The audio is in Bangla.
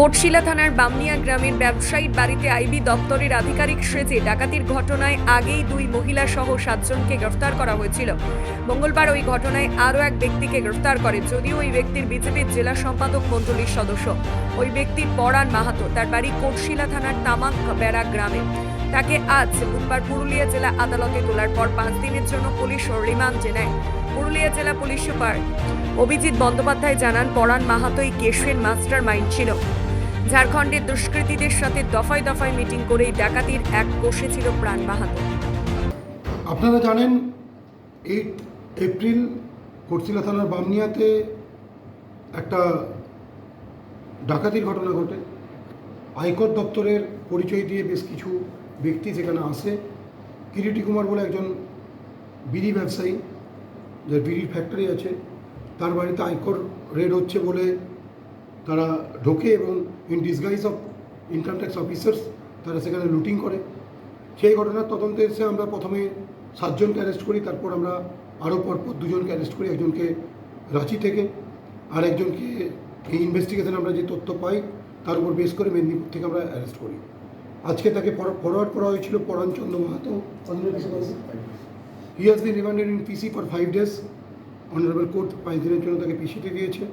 কোটশিলা থানার বামনিয়া গ্রামের ব্যবসায়ীর বাড়িতে আইবি দপ্তরের আধিকারিক সেজে ডাকাতির ঘটনায় আগেই দুই মহিলা সহ সাতজনকে গ্রেফতার করা হয়েছিল। মঙ্গলবার ওই ঘটনায় আরও এক ব্যক্তিকে গ্রেফতার করে, যদিও ওই ব্যক্তির বিজেপির জেলা সম্পাদক মণ্ডলীর সদস্য। ওই ব্যক্তির পরাণ মাহাতো, তার বাড়ি কোটশিলা থানার তামাক বেড়া গ্রামে। তাকে আজ বুধবার পুরুলিয়া জেলা আদালতে তোলার পর পাঁচ দিনের জন্য পুলিশ রিমান্ডে নেয় পুরুলিয়া জেলা পুলিশ সুপার অভিজিৎ বন্দ্যোপাধ্যায় জানান, পরাণ মাহাতো এই কেসের মাস্টার মাইন্ড ছিল। ঝাড়খণ্ডের দুষ্কৃতীদের সাথে দফায় দফায় মিটিং করেই ডাকাতির এক কোষে ছিল প্রাণ মাহাতো আপনারা জানেন, এইট এপ্রিল কোটশিলা থানার বামনিয়াতে একটা ডাকাতির ঘটনা ঘটে। আয়কর দপ্তরের পরিচয় দিয়ে বেশ কিছু ব্যক্তি সেখানে আসে। কিরিটি কুমার বলে একজন বিড়ি ব্যবসায়ী, যার বিড়ির ফ্যাক্টরি আছে। তার বাড়িতে আয়কর রেড হচ্ছে বলে তারা ঢোকে এবং in disguise of income tax officers তারা সেখানে লুটিং করে। সেই ঘটনার তদন্তে এসে আমরা প্রথমে সাতজনকে অ্যারেস্ট করি তারপর আমরা আরও পরপর দুজনকে অ্যারেস্ট করি একজনকে রাঁচি থেকে আর একজনকে এই ইনভেস্টিগেশন আমরা যে তথ্য পাই তার উপর বেস করে মেদিনীপুর থেকে আমরা অ্যারেস্ট করি। আজকে তাকে ফরওয়ার্ড করা হয়েছিল Paranchandra Mahato. He has been remanded in PC for five days honourable court পাঁচ দিনের জন্য তাকে পিসিতে দিয়েছে।